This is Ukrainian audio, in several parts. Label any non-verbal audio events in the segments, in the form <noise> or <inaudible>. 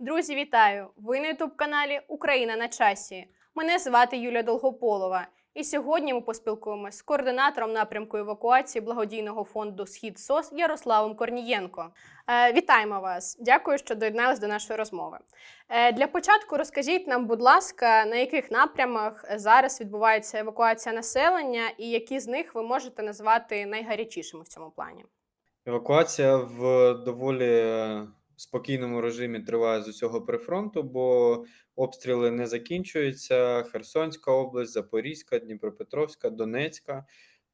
Друзі, вітаю! Ви на ютуб каналі Україна на часі. Мене звати Юлія Долгополова. І сьогодні ми поспілкуємося з координатором напрямку евакуації благодійного фонду Схід СОС Ярославом Корнієнко. Е, вітаємо вас! Дякую, що доєднались до нашої розмови. Е, для початку розкажіть нам, будь ласка, на яких напрямах зараз відбувається евакуація населення, і які з них ви можете назвати найгарячішими в цьому плані? Евакуація в доволі спокійному режимі триває з усього прифронту, бо обстріли не закінчуються. Херсонська область, Запорізька, Дніпропетровська, Донецька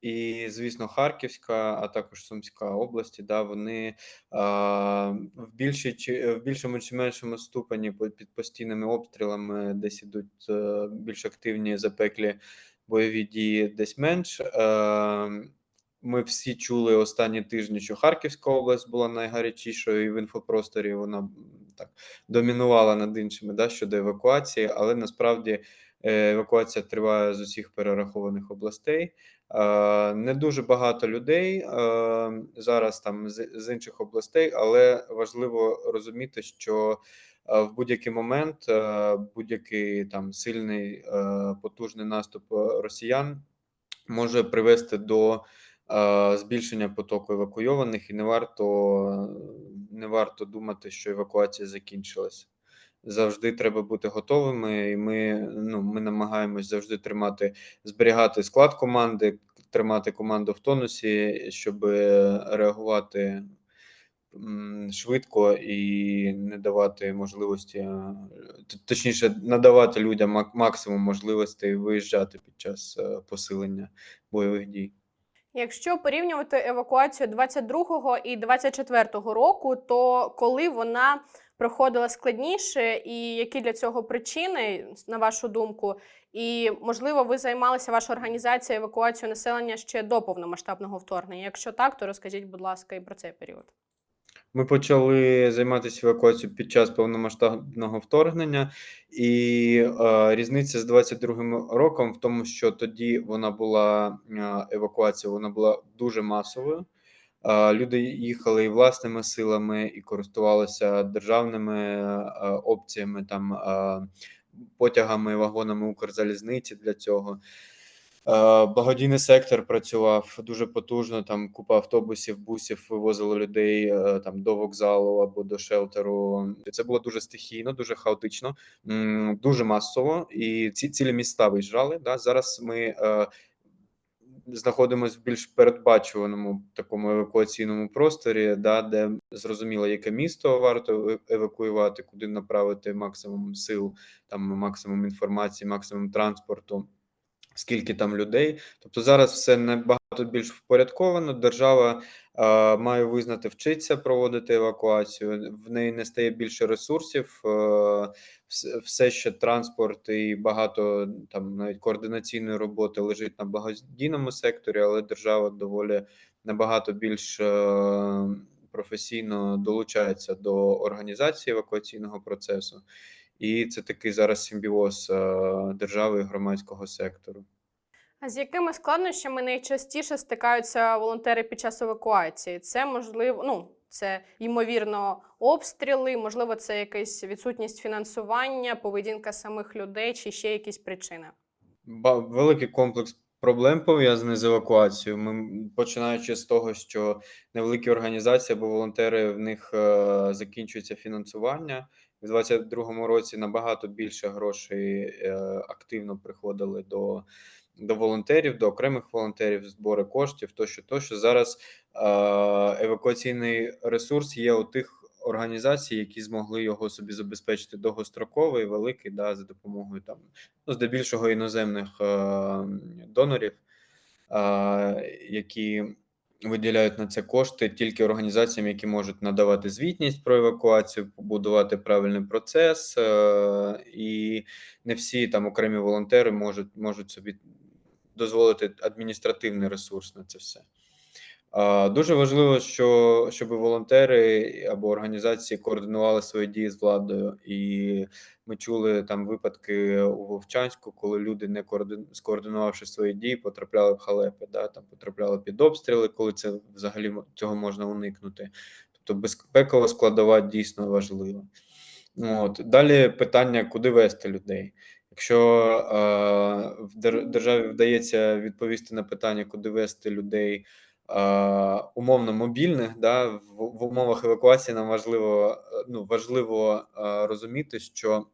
і, звісно, Харківська, а також Сумська області. Да, вони а, в більшій чи в більшому чи меншому ступені під постійними обстрілами десь ідуть е, більш активні запеклі бойові дії, десь менш. Е, ми всі чули останні тижні, що Харківська область була найгарячішою, і в інфопросторі вона так домінувала над іншими да, щодо евакуації, але насправді е, евакуація триває з усіх перерахованих областей. Не дуже багато людей зараз там з, інших областей, але важливо розуміти, що в будь-який момент будь-який там сильний потужний наступ росіян може привести до збільшення потоку евакуйованих, і не варто, не варто думати, що евакуація закінчилася. Завжди треба бути готовими, і ми, ну, ми намагаємось завжди тримати, зберігати склад команди, тримати команду в тонусі, щоб е, реагувати швидко і не давати можливості, е, точніше, надавати людям максимум можливостей виїжджати під час е, посилення бойових дій. Якщо порівнювати евакуацію 22-го і 24-го року, то коли вона проходила складніше, і які для цього причини, на вашу думку, і можливо, ви займалися ваша організація евакуацією населення ще до повномасштабного вторгнення? Якщо так, то розкажіть, будь ласка, і про цей період. Ми почали займатися евакуацією під час повномасштабного вторгнення, і е, різниця з 22-м роком в тому, що тоді вона була е, евакуація, вона була дуже масовою. Е, люди їхали і власними силами, і користувалися державними е, опціями, там е, потягами, вагонами Укрзалізниці для цього. Е, Благодійний сектор працював дуже потужно. Там купа автобусів, бусів вивозили людей е, там до вокзалу або до шелтеру. Це було дуже стихійно, дуже хаотично, дуже масово. І ці цілі міста виїжджали. Да? Зараз ми е, знаходимося в більш передбачуваному такому евакуаційному просторі, да, де зрозуміло, яке місто варто евакуювати, куди направити максимум сил, там максимум інформації, максимум транспорту скільки там людей. Тобто зараз все набагато більш впорядковано. Держава е, має визнати, вчиться проводити евакуацію. В неї не стає більше ресурсів. Е, все ще транспорт і багато там навіть координаційної роботи лежить на благодійному секторі, але держава доволі набагато більш е, професійно долучається до організації евакуаційного процесу. І це такий зараз симбіоз е, держави і громадського сектору. А з якими складнощами найчастіше стикаються волонтери під час евакуації? Це можливо, ну це ймовірно обстріли, можливо, це якась відсутність фінансування, поведінка самих людей чи ще якісь причини. Ба- великий комплекс проблем пов'язаний з евакуацією. Ми починаючи з того, що невеликі організації або волонтери в них е, закінчується фінансування. В 2022 році набагато більше грошей е, активно приходили до, до волонтерів, до окремих волонтерів, збори коштів, тощо, тощо. Зараз е, евакуаційний ресурс є у тих організацій, які змогли його собі забезпечити довгостроково і великий, да, за допомогою там ну, здебільшого іноземних е, донорів, е, які виділяють на це кошти тільки організаціям, які можуть надавати звітність про евакуацію, побудувати правильний процес, е, і не всі там окремі волонтери можуть, можуть собі дозволити адміністративний ресурс на це все. Дуже важливо, що щоб волонтери або організації координували свої дії з владою, і ми чули там випадки у Вовчанську, коли люди, не скоординувавши свої дії, потрапляли в халепи, да, там потрапляли під обстріли, коли це взагалі цього можна уникнути. Тобто безпекова складова дійсно важлива. От. Далі питання, куди вести людей. Якщо е, в дер- державі вдається відповісти на питання, куди вести людей умовно мобільних, да, в, в умовах евакуації нам важливо, е, ну, важливо е, розуміти, що е,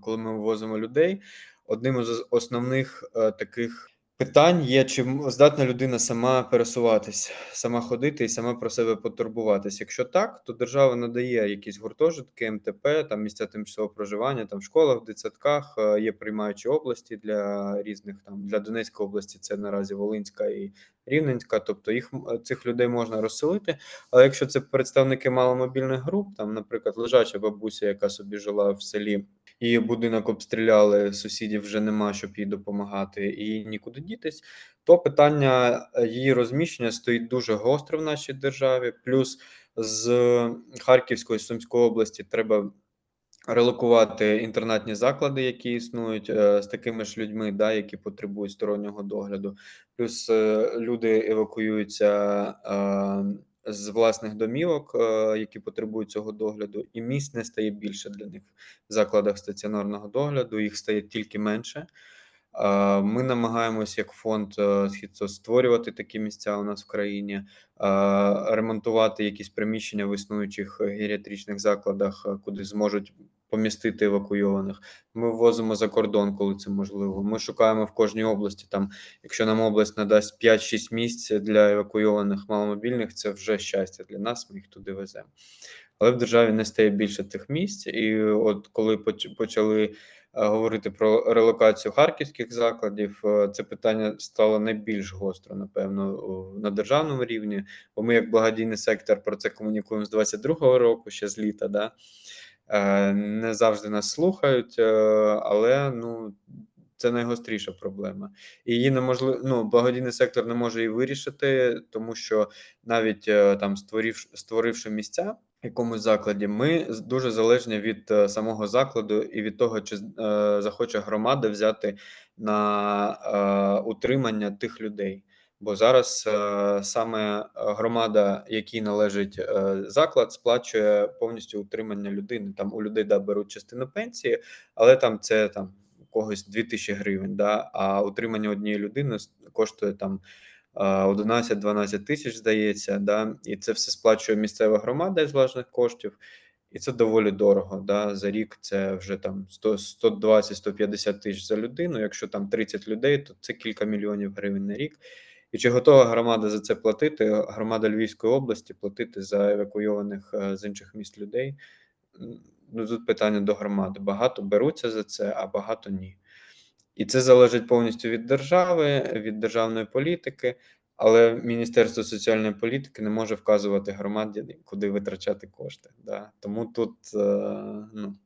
коли ми вивозимо людей, одним із основних е, таких питань є, чи здатна людина сама пересуватись, сама ходити і сама про себе потурбуватись. Якщо так, то держава надає якісь гуртожитки, МТП, там місця тимчасового проживання, там в школах, в дитсадках, е, є приймаючі області для різних там для Донецької області. Це наразі Волинська і Рівненська. Тобто їх цих людей можна розселити. Але якщо це представники маломобільних груп, там, наприклад, лежача бабуся, яка собі жила в селі, її будинок обстріляли, сусідів вже нема, щоб їй допомагати, і нікуди дітись, то питання е, її розміщення стоїть дуже гостро в нашій державі. Плюс з Харківської Сумської області треба релокувати інтернатні заклади, які існують е, з такими ж людьми, да, які потребують стороннього догляду. Плюс е, люди евакуюються з власних домівок, е, які потребують цього догляду, і місць не стає більше для них в закладах стаціонарного догляду, їх стає тільки менше. Ми намагаємось як фонд е, створювати такі місця у нас в країні, ремонтувати якісь приміщення в існуючих е, геріатричних закладах, е, куди зможуть помістити евакуйованих. Ми ввозимо за кордон, коли це можливо. Ми шукаємо в кожній області. Там, якщо нам область надасть 5-6 місць для евакуйованих маломобільних, це вже щастя для нас. Ми їх туди веземо. Але в державі не стає більше цих місць, і от коли почали е, говорити про релокацію харківських закладів, е, це питання стало найбільш гостро, напевно, на державному рівні. Бо ми, як благодійний сектор, про це комунікуємо з 22-го року, ще з літа. Да? Е, Не завжди нас слухають, е, але ну. Це найгостріша проблема, і її неможливо. Ну, благодійний сектор не може її вирішити, тому що навіть е, там створив, створивши місця в якомусь закладі, ми дуже залежні від самого закладу і від того, чи е, захоче громада взяти на е, утримання тих людей. Бо зараз е, саме е, громада, якій належить е, заклад, сплачує повністю утримання людини. Там у людей да, беруть частину пенсії, але там це там когось 2000 гривень. Да, а утримання однієї людини коштує там е, 11-12 тисяч, здається, да, і це все сплачує місцева громада з власних коштів. І це доволі дорого. Да? За рік це вже там 100 120-150 тисяч за людину. Якщо там 30 людей, то це кілька мільйонів гривень на рік. І чи готова громада за це платити? Громада Львівської області платити за евакуйованих е, з інших міст людей? Ну тут питання до громади. Багато беруться за це, а багато ні. І це залежить повністю від держави, від державної політики, але Міністерство соціальної політики не може вказувати громаді, куди витрачати кошти. Да? Тому тут е, ну,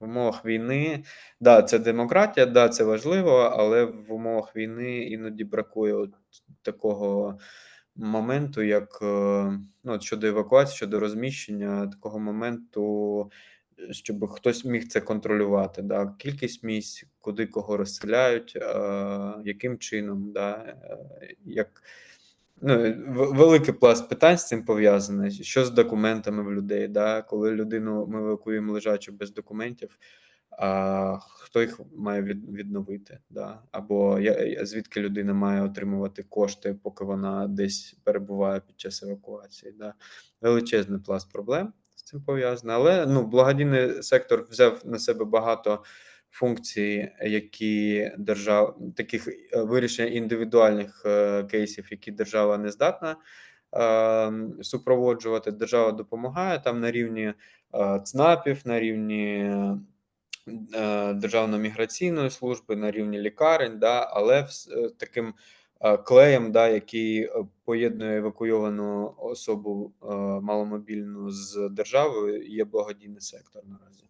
в умовах війни, да, це демократія, да, це важливо, але в умовах війни іноді бракує такого моменту, як е, ну, щодо евакуації, щодо розміщення, такого моменту, е, щоб хтось міг це контролювати. Да? Кількість місць, куди кого розселяють, е, яким чином, да? як. Ну, великий пласт питань з цим пов'язаний. Що з документами в людей? Да? Коли людину ми евакуємо лежачу без документів, хто їх має відновити? Да? Або звідки людина має отримувати кошти, поки вона десь перебуває під час евакуації? Да? Величезний пласт проблем з цим пов'язаний. Але ну, благодійний сектор взяв на себе багато функцій, які держав таких е, вирішення індивідуальних е, кейсів, які держава не здатна е, супроводжувати. Держава допомагає там на рівні ЦНАПів, на рівні Державної міграційної служби, на рівні лікарень, да, але е, таким е, клеєм, да, який е, поєднує евакуйовану особу е, маломобільну з державою, є благодійний сектор наразі.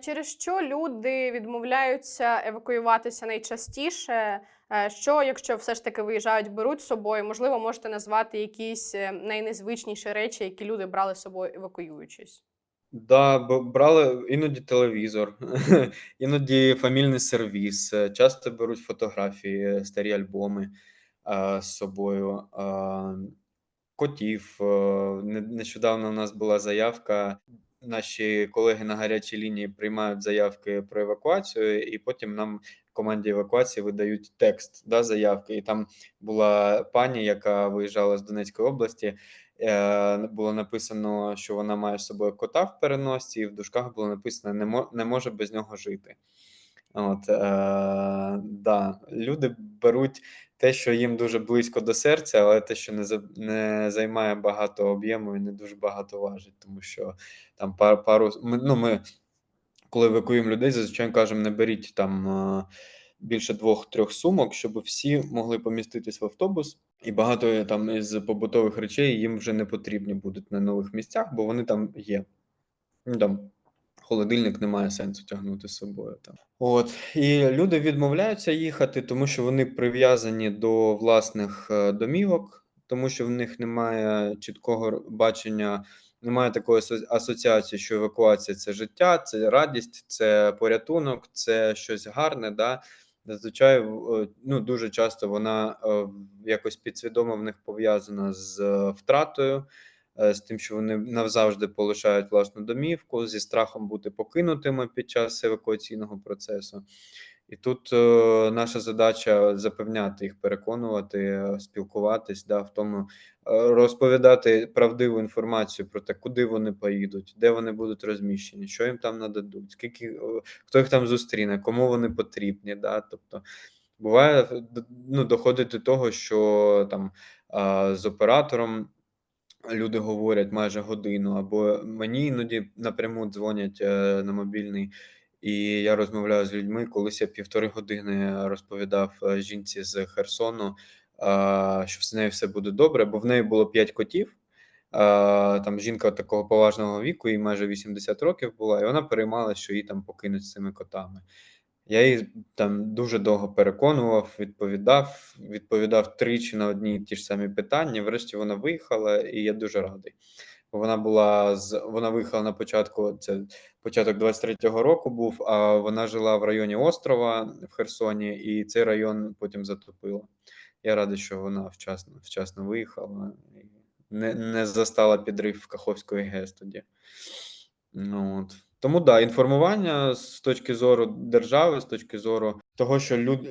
Через що люди відмовляються евакуюватися найчастіше? Е, Що, якщо все ж таки виїжджають, беруть з собою? Можливо, можете назвати якісь е, найнезвичніші речі, які люди брали з собою, евакуюючись? Да, брали іноді телевізор, <laughs> іноді фамільний сервіс, е, часто беруть фотографії, е, старі альбоми е, з собою, е, котів. е, не- Нещодавно у нас була заявка наші колеги на гарячій лінії приймають заявки про евакуацію, і потім нам команді евакуації видають текст да, заявки. І там була пані, яка виїжджала з Донецької області. Е, Було написано, що вона має з собою кота в переносці, і в дужках було написано не, мо- не може без нього жити. От, е, да. Люди беруть те, що їм дуже близько до серця, але те, що не, за- не займає багато об'єму і не дуже багато важить, тому що там пар, пару. Ми, ну, ми, коли евакуюємо людей, зазвичай кажемо, не беріть там е, більше двох-трьох сумок, щоб всі могли поміститись в автобус. І багато там із побутових речей їм вже не потрібні будуть на нових місцях, бо вони там є. Ну, там холодильник немає сенсу тягнути з собою. Там. От. І люди відмовляються їхати, тому що вони прив'язані до власних е, домівок, тому що в них немає чіткого бачення, немає такої асо- асоціації, що евакуація це життя, це радість, це порятунок, це щось гарне. Да? Зазвичай е, ну, дуже часто вона е, якось підсвідомо в них пов'язана з е, втратою з тим, що вони навзавжди полишають власну домівку, зі страхом бути покинутими під час евакуаційного процесу. І тут е, наша задача запевняти їх, переконувати, е, спілкуватись, да, в тому, е, розповідати правдиву інформацію про те, куди вони поїдуть, де вони будуть розміщені, що їм там нададуть, скільки е, хто їх там зустріне, кому вони потрібні. Да, тобто буває е, ну, доходить до того, що там а, з оператором люди говорять майже годину, або мені іноді напряму дзвонять е, на мобільний, і я розмовляю з людьми. Колись я півтори години розповідав е, жінці з Херсону, що з нею все буде добре, бо в неї було п'ять котів. Там жінка такого поважного віку, їй майже 80 років була, і вона переймалася, що її там покинуть з цими котами. Я її там дуже довго переконував, відповідав, відповідав тричі на одні ті ж самі питання. Врешті вона виїхала, і я дуже радий. Вона була з вона виїхала на початку, це початок 23-го року був, а вона жила в районі острова в Херсоні, і цей район потім затопило. Я радий, що вона вчасно, вчасно виїхала не, не застала підрив Каховської ГЕС тоді. Ну, от. Тому да, інформування з точки зору держави, з точки зору того, що люд,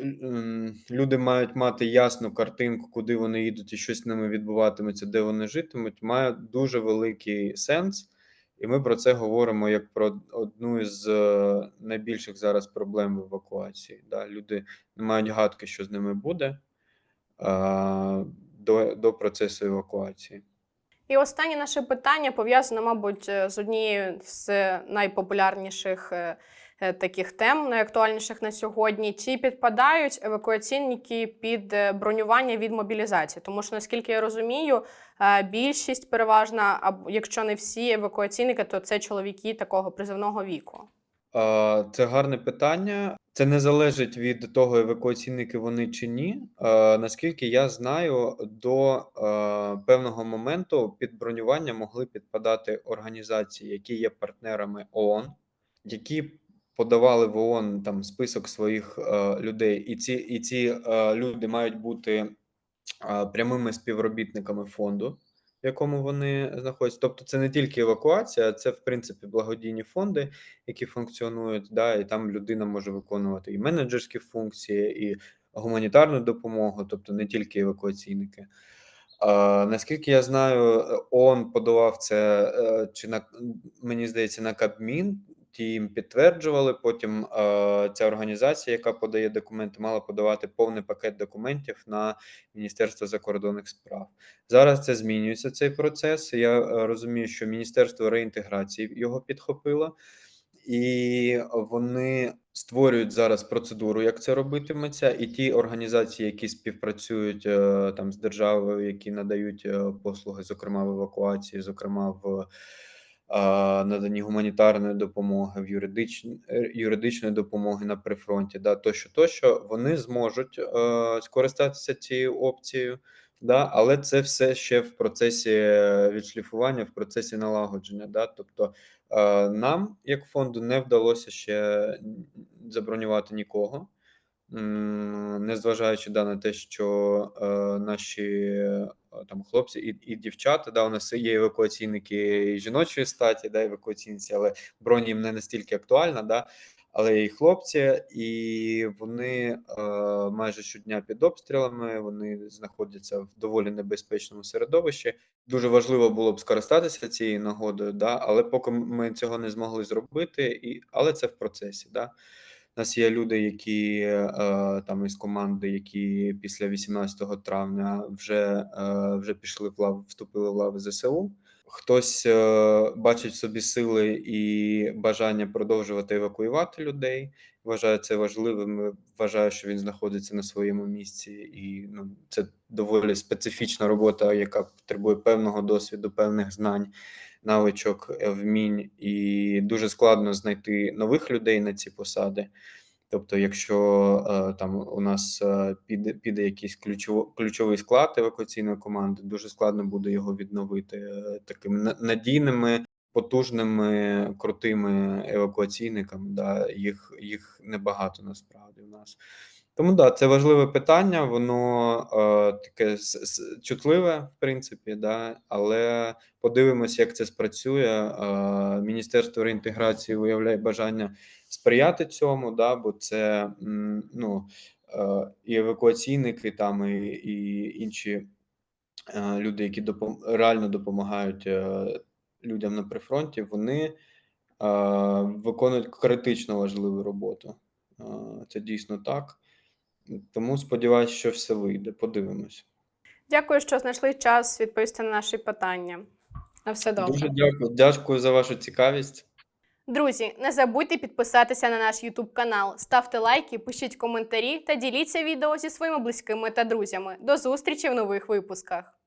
люди мають мати ясну картинку, куди вони їдуть і що з ними відбуватиметься, де вони житимуть, має дуже великий сенс. І ми про це говоримо як про одну із е, найбільших зараз проблем в евакуації. Да? Люди не мають гадки, що з ними буде а, до, до процесу евакуації. І останнє наше питання пов'язано, мабуть, е, з однією з найпопулярніших е, таких тем, найактуальніших на сьогодні. Чи підпадають евакуаційники під е, бронювання від мобілізації? Тому що, наскільки я розумію, е, більшість переважна, або якщо не всі евакуаційники, то це чоловіки такого призовного віку. Це гарне питання. Це не залежить від того, евакуаційники вони чи ні. А, Наскільки я знаю, до е, певного моменту під бронювання могли підпадати організації, які є партнерами ООН, які подавали в ООН там список своїх е, людей, і ці, і ці е, люди мають бути е, прямими співробітниками фонду, в якому вони знаходяться. Тобто, це не тільки евакуація, це в принципі благодійні фонди, які функціонують. Да, і там людина може виконувати і менеджерські функції, і гуманітарну допомогу, тобто не тільки евакуаційники. А, наскільки я знаю, ООН подавав це е, чи на мені здається на Кабмін. Ті їм підтверджували. Потім е, ця організація, яка подає документи, мала подавати повний пакет документів на Міністерство закордонних справ. Зараз це змінюється цей процес. Я е, розумію, що Міністерство реінтеграції його підхопило, і вони створюють зараз процедуру, як це робитиметься, і ті організації, які співпрацюють е, там з державою, які надають послуги, зокрема в евакуації, зокрема в а, наданні гуманітарної допомоги, в юридич... е, юридичної допомоги на прифронті, да, тощо, тощо, вони зможуть е, скористатися цією опцією, да, але це все ще в процесі е, відшліфування, в процесі налагодження. Да, тобто е, нам, як фонду, не вдалося ще забронювати нікого. незважаючи да, на те, що е, наші там хлопці і, і дівчата, да, у нас є евакуаційники жіночої статі, да, евакуаційниці, але бронь їм не настільки актуальна, да, але і хлопці, і вони е, майже щодня під обстрілами, вони знаходяться в доволі небезпечному середовищі. Дуже важливо було б скористатися цією нагодою, да, але поки ми цього не змогли зробити, і, але це в процесі. Да. Нас є люди, які е, там із команди, які після 18 травня вже, е, вже пішли в лав, вступили в лави ЗСУ. Хтось е, бачить в собі сили і бажання продовжувати евакуювати людей. Вважає це важливим. Вважаю, що він знаходиться на своєму місці, і ну, це доволі специфічна робота, яка потребує певного досвіду, певних знань, навичок, е, вмінь, і дуже складно знайти нових людей на ці посади. Тобто, якщо е, там у нас е, піде, піде якийсь ключово, ключовий склад евакуаційної команди, дуже складно буде його відновити такими на- надійними, потужними, крутими евакуаційниками. Да, їх, їх небагато насправді у нас. Тому да, це важливе питання, воно е, таке чутливе, в принципі, да, але подивимося, як це спрацює. Е, Міністерство реінтеграції виявляє бажання сприяти цьому, да, бо це ну, е, і евакуаційники, там, і, і інші е, люди, які допом реально допомагають е, людям на прифронті, вони е, виконують критично важливу роботу. Е, Це дійсно так. Тому сподіваюся, що все вийде. Подивимось. Дякую, що знайшли час відповісти на наші питання. На все добре. Дуже дякую. Дякую за вашу цікавість. Друзі, не забудьте підписатися на наш YouTube канал, ставте лайки, пишіть коментарі та діліться відео зі своїми близькими та друзями. До зустрічі в нових випусках.